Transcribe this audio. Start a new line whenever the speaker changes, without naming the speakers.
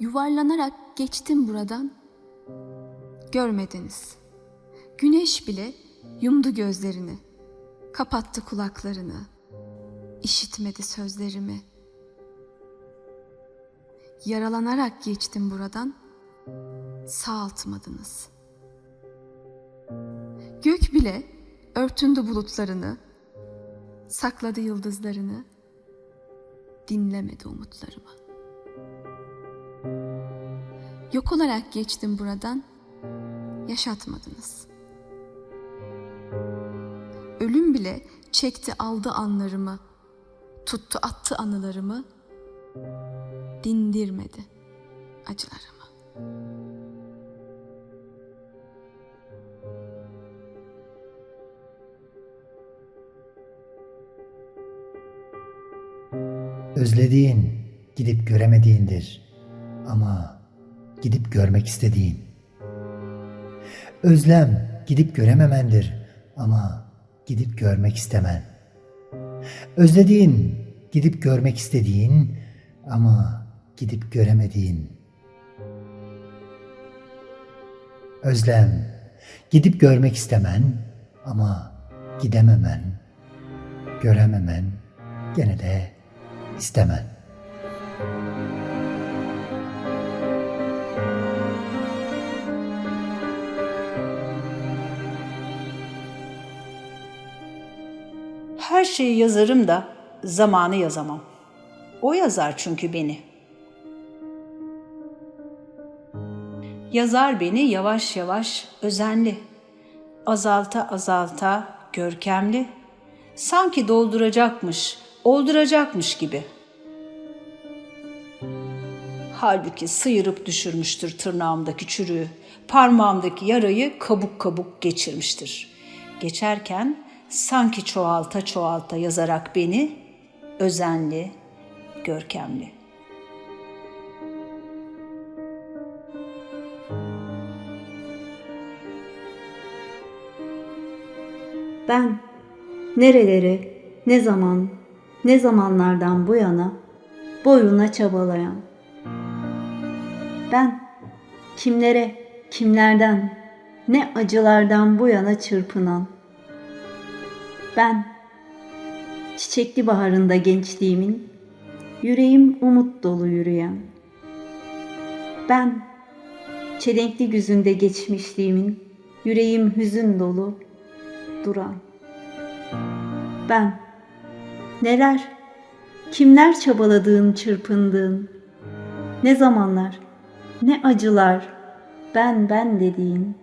Yuvarlanarak geçtim buradan. Görmediniz. Güneş bile yumdu gözlerini. Kapattı kulaklarını. İşitmedi sözlerimi. Yaralanarak geçtim buradan. Sağaltmadınız. Gök bile örtündü bulutlarını. Sakladı yıldızlarını. Dinlemedi umutlarımı. Yok olarak geçtim buradan, yaşatmadınız. Ölüm bile çekti aldı anlarımı, tuttu attı anılarımı, dindirmedi acılarımı.
Özlediğin gidip göremediğindir ama gidip görmek istediğin. Özlem gidip görememendir ama gidip görmek istemen. Özlediğin gidip görmek istediğin ama gidip göremediğin. Özlem gidip görmek istemen ama gidememen, görememen, gene de istemen.
Her şeyi yazarım da zamanı yazamam. O yazar çünkü beni. Yazar beni yavaş yavaş özenli, azalta azalta görkemli, sanki dolduracakmış, olduracakmış gibi. Halbuki sıyırıp düşürmüştür tırnağımdaki çürüğü, parmağımdaki yarayı kabuk kabuk geçirmiştir. Geçerken sanki çoğalta çoğalta yazarak beni özenli, görkemli.
Ben nerelere, ne zaman, ne zamanlardan bu yana boyuna çabalayan. Ben kimlere, kimlerden, ne acılardan bu yana çırpınan. Ben çiçekli baharında gençliğimin yüreğim umut dolu yürüyen. Ben çelenkli güzünde geçmişliğimin yüreğim hüzün dolu duran. Ben neler, kimler çabaladığın, çırpındığın, ne zamanlar, ne acılar, ben ben dediğin.